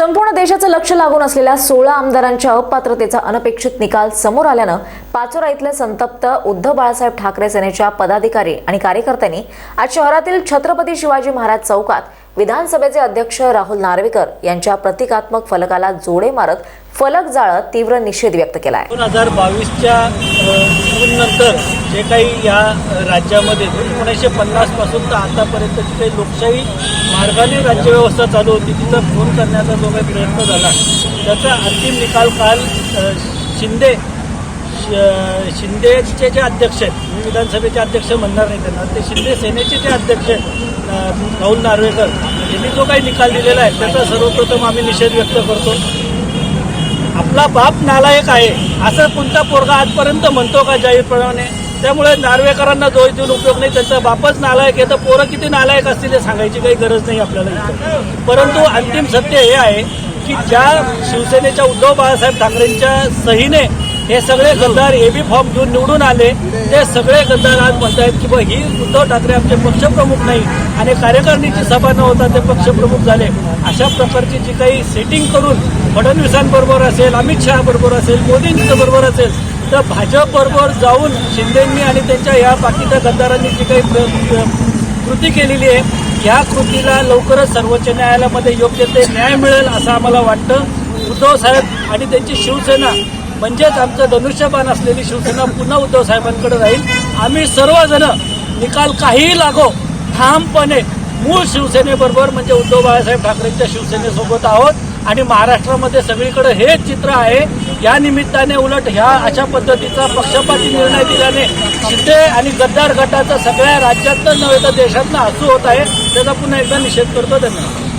संपूर्ण देशाचं लक्ष लागून असलेल्या सोळा आमदारांच्या अपात्रतेचा अनपेक्षित निकाल समोर आल्यानं पाचोरा इथले संतप्त उद्धव बाळासाहेब ठाकरे सेनेच्या पदाधिकारी आणि कार्यकर्त्यांनी आज शहरातील छत्रपती शिवाजी महाराज चौकात विधानसभेचे अध्यक्ष राहुल नार्वेकर यांच्या प्रतिकात्मक फलकाला जोडे मारत फलक जाळत तीव्र निषेध व्यक्त केला आहे दोन हजार बावीसच्या नंतर जे काही या राज्यामध्ये एकोणीसशे पन्नासपासून तर आतापर्यंतची काही लोकशाही मार्गाने राज्यव्यवस्था चालू होती तिचा फोन करण्याचा जो काही प्रयत्न झाला त्याचा अंतिम निकाल काल शिंदे शिंदेचे जे अध्यक्ष आहेत मी विधानसभेचे अध्यक्ष म्हणणार नाही त्यांना ते शिंदे सेनेचे जे अध्यक्ष आहेत राहुल नार्वेकर यांनी जो काही निकाल दिलेला आहे त्याचा सर्वप्रथम आम्ही निषेध व्यक्त करतो. आपला बाप नालायक आहे असं कोणता पोरगा आजपर्यंत म्हणतो का जाहीरपणाने त्यामुळे नार्वेकरांना दोष देऊन उपयोग नाही त्यांचा बापच नालायक आहे तर पोरं किती नालायक असतील हे सांगायची काही गरज नाही आपल्याला परंतु अंतिम सत्य हे आहे की ज्या शिवसेनेच्या उद्धव बाळासाहेब ठाकरेंच्या सहीने हे सगळे गद्दार एबी फॉर्म घेऊन निवडून आले. ते सगळे गद्दार आज म्हणतायत की बा ही उद्धव ठाकरे आमचे पक्षप्रमुख नाही आणि कार्यकारिणीची सभा न होता ते पक्षप्रमुख झाले. अशा प्रकारची जी काही सेटिंग करून फडणवीसांबरोबर असेल अमित शहा बरोबर असेल मोदींच्या बरोबर असेल तर भाजप बरोबर जाऊन शिंदेंनी आणि त्यांच्या या बाकीच्या गद्दारांनी जी काही कृती केलेली आहे या कृतीला लवकरच सर्वोच्च न्यायालयामध्ये योग्य ते न्याय मिळेल असं आम्हाला वाटतं. उद्धव साहेब आणि त्यांची शिवसेना म्हणजेच आमचं धनुष्यबाण असलेली शिवसेना पुन्हा उद्धव साहेबांकडे राहील. आम्ही सर्वजण निकाल काहीही लागो ठामपणे मूळ शिवसेनेबरोबर म्हणजे उद्धव बाळासाहेब ठाकरेंच्या शिवसेनेसोबत आहोत. आणि महाराष्ट्रामध्ये सगळीकडे हेच चित्र आहे. या निमित्ताने उलट ह्या अशा पद्धतीचा पक्षपाती निर्णय दिल्याने शिंदे आणि गद्दार गटाचा सगळ्या राज्यातनं नव्हे तर देशातनं हसू होत आहे. त्याचा पुन्हा एकदा निषेध करतो. धन्यवाद.